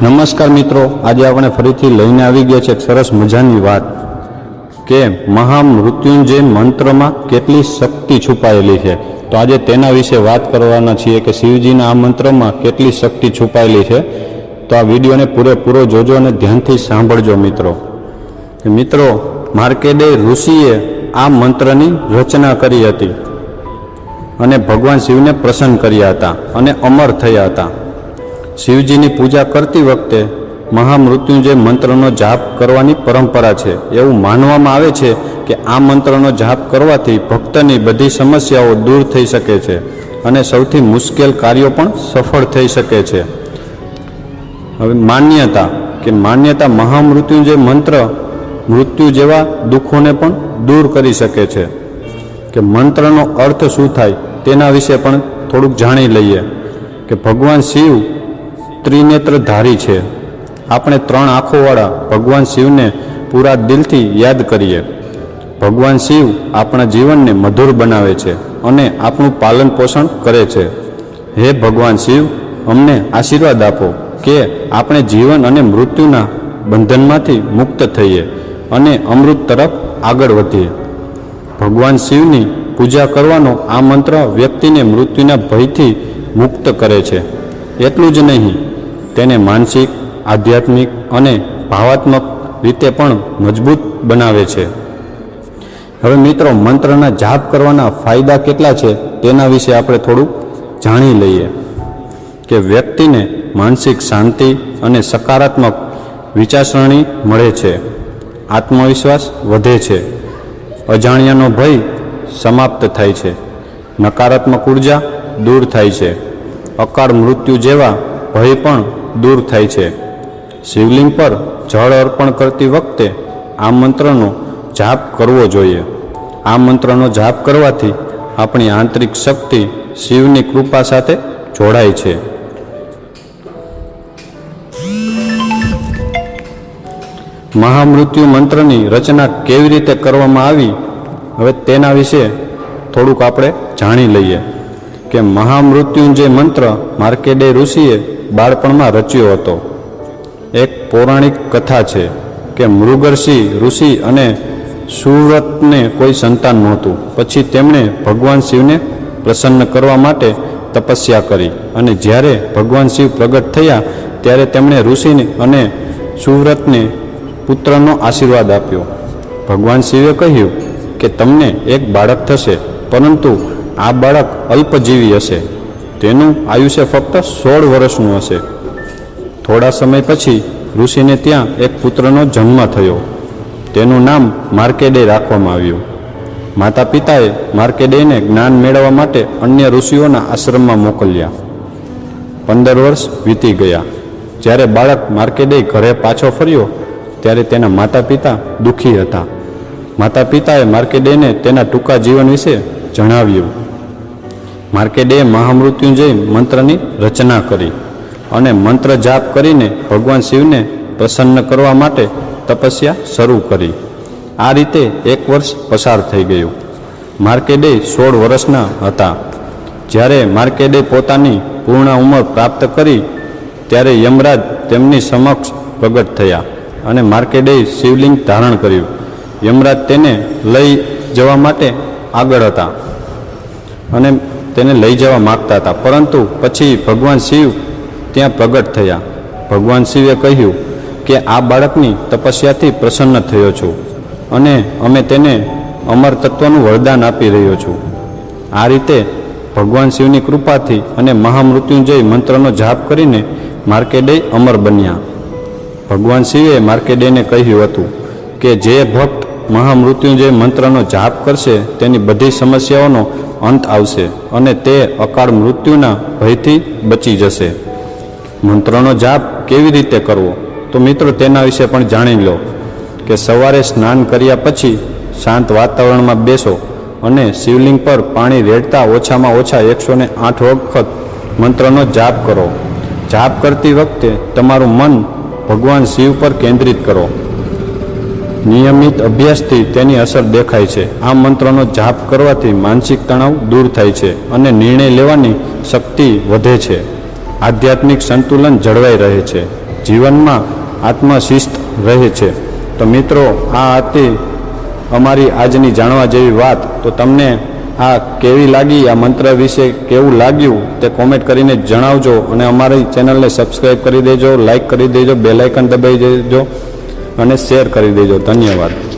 નમસ્કાર મિત્રો, આજે આપણે ફરીથી લઈને આવી ગયા છે એક સરસ મજાની વાત કે મહામૃત્યુંજય મંત્રમાં કેટલી શક્તિ છુપાયેલી છે. તો આજે તેના વિશે વાત કરવાના છીએ કે શિવજીના આ મંત્રમાં કેટલી શક્તિ છુપાયેલી છે. તો આ વિડીયોને પૂરેપૂરો જોજો અને ધ્યાનથી સાંભળજો મિત્રો. મિત્રો, માર્કેડે ઋષિએ આ મંત્રની રચના કરી હતી અને ભગવાન શિવને પ્રસન્ન કર્યા હતા અને અમર થયા હતા. શિવજીની પૂજા કરતી વખતે મહામૃત્યુંજય મંત્રનો જાપ કરવાની પરંપરા છે, એવું માનવામાં આવે છે કે આ મંત્રનો જાપ કરવાથી ભક્તની બધી સમસ્યાઓ દૂર થઈ શકે છે અને સૌથી મુશ્કેલ કાર્યો પણ સફળ થઈ શકે છે. હવે માન્યતા, કે માન્યતા મહામૃત્યુંજય મંત્ર, મૃત્યુ જેવા દુઃખોને પણ દૂર કરી શકે છે. કે મંત્રનો અર્થ શું થાય તેના વિશે પણ થોડુંક જાણી લઈએ. કે ભગવાન શિવ ત્રિનેત્રધારી છે. આપણે ત્રણ આંખોવાળા ભગવાન શિવને પૂરા દિલથી યાદ કરીએ. ભગવાન શિવ આપણા જીવનને મધુર બનાવે છે અને આપણું પાલન પોષણ કરે છે. હે ભગવાન શિવ, અમને આશીર્વાદ આપો કે આપણે જીવન અને મૃત્યુના બંધનમાંથી મુક્ત થઈએ અને અમૃત તરફ આગળ વધીએ. ભગવાન શિવની પૂજા કરવાનો આ મંત્ર વ્યક્તિને મૃત્યુના ભયથી મુક્ત કરે છે. એટલું જ નહીં તેને માનસિક, આધ્યાત્મિક અને ભાવાત્મક રીતે પણ મજબૂત બનાવે છે. હવે મિત્રો, મંત્રના જાપ કરવાના ફાયદા કેટલા છે તેના વિશે આપણે થોડુંક જાણી લઈએ કે વ્યક્તિને માનસિક શાંતિ અને સકારાત્મક વિચારસરણી મળે છે. આત્મવિશ્વાસ વધે છે. અજાણ્યાનો ભય સમાપ્ત થાય છે. નકારાત્મક ઊર્જા દૂર થાય છે. અકાળ મૃત્યુ જેવા ભય પણ દૂર થાય છે. શિવલિંગ પર જળ અર્પણ કરતી વખતે આ મંત્રનો જાપ કરવો જોઈએ. આ મંત્રનો જાપ કરવાથી આપણી આંતરિક શક્તિ શિવની કૃપા સાથે જોડાય છે. મહામૃત્યુ મંત્રની રચના કેવી રીતે કરવામાં આવી, હવે તેના વિશે થોડુંક આપણે જાણી લઈએ. કે મહામૃત્યુંજય મંત્ર માર્કેડે ઋષિએ બાળપણમાં રચ્યો હતો. એક પૌરાણિક કથા છે કે મૃગર્ષિ, ઋષિ અને સુવ્રતને કોઈ સંતાન નહોતું. પછી તેમણે ભગવાન શિવને પ્રસન્ન કરવા માટે તપસ્યા કરી અને જ્યારે ભગવાન શિવ પ્રગટ થયા, ત્યારે તેમણે ઋષિને અને સુવ્રતને પુત્રનો આશીર્વાદ આપ્યો. ભગવાન શિવે કહ્યું કે તમને એક બાળક થશે, પરંતુ આ બાળક અલ્પજીવી હશે. તેનું આયુષ્ય ફક્ત સોળ વર્ષનું હશે. થોડા સમય પછી ઋષિને ત્યાં એક પુત્રનો જન્મ થયો. તેનું નામ માર્કેડે રાખવામાં આવ્યું. માતા પિતાએ માર્કેડેને જ્ઞાન મેળવવા માટે અન્ય ઋષિઓના આશ્રમમાં મોકલ્યા. પંદર વર્ષ વીતી ગયા. જ્યારે બાળક માર્કેડે ઘરે પાછો ફર્યો, ત્યારે તેના માતા પિતા દુઃખી હતા. માતા પિતાએ માર્કેડેને તેના ટૂંકા જીવન વિશે જણાવ્યું. માર્કેડે મહામૃત્યુંજય મંત્રની રચના કરી અને મંત્ર જાપ કરીને ભગવાન શિવને પ્રસન્ન કરવા માટે તપસ્યા શરૂ કરી. આ રીતે એક વર્ષ પસાર થઈ ગયું. માર્કેડે સોળ વર્ષના હતા. જ્યારે માર્કેડે પોતાની પૂર્ણ ઉંમર પ્રાપ્ત કરી, ત્યારે યમરાજ તેમની સમક્ષ પ્રગટ થયા અને માર્કેડે શિવલિંગ ધારણ કર્યું. યમરાજ તેને લઈ જવા માટે આગળ હતા. અને તેને લઈ જવા માગતા હતા. પરંતુ પછી ભગવાન શિવ ત્યાં પ્રગટ થયા. ભગવાન શિવે કહ્યું કે, આ બાળકની તપસ્યાથી પ્રસન્ન થયો છું અને અમે તેને અમર તત્વનું વરદાન આપી રહ્યો છું. આ રીતે ભગવાન શિવની કૃપાથી અને મહામૃત્યુંજય મંત્રનો જાપ કરીને માર્કેડે અમર બન્યા. ભગવાન શિવે માર્કેડેને કહ્યું હતું કે, જે ભક્ત મહામૃત્યુંજય મંત્રનો જાપ કરશે, તેની બધી સમસ્યાઓનો અંત આવશે અને તે અકાળ મૃત્યુના ભયથી બચી જશે. મંત્રનો જાપ કેવી રીતે કરવો? તો મિત્રો તેના વિશે પણ જાણી લો કે સવારે સ્નાન કર્યા પછી શાંત વાતાવરણમાં બેસો અને શિવલિંગ પર પાણી રેડતા ઓછામાં ઓછા એકસો ને આઠ વખત મંત્રનો જાપ કરો. જાપ કરતી વખતે તમારું મન ભગવાન શિવ પર કેન્દ્રિત કરો. નિયમિત અભ્યાસથી તેની અસર દેખાય છે. આ મંત્રનો જાપ કરવાથી માનસિક તણાવ દૂર થાય છે અને નિર્ણય લેવાની શક્તિ વધે છે. આધ્યાત્મિક સંતુલન જળવાઈ રહે છે. જીવનમાં આત્મશિસ્ત રહે છે. તો મિત્રો, આ હતી અમારી આજની જાણવા જેવી વાત. તો તમને આ કેવી લાગી, આ મંત્ર વિશે કેવું લાગ્યું, તે કોમેન્ટ કરીને જણાવજો અને અમારી ચેનલને સબસ્ક્રાઈબ કરી દેજો લાઇક કરી દેજો બેલાઇકન દબાવી દેજો. અને શેર કરી દેજો. ધન્યવાદ.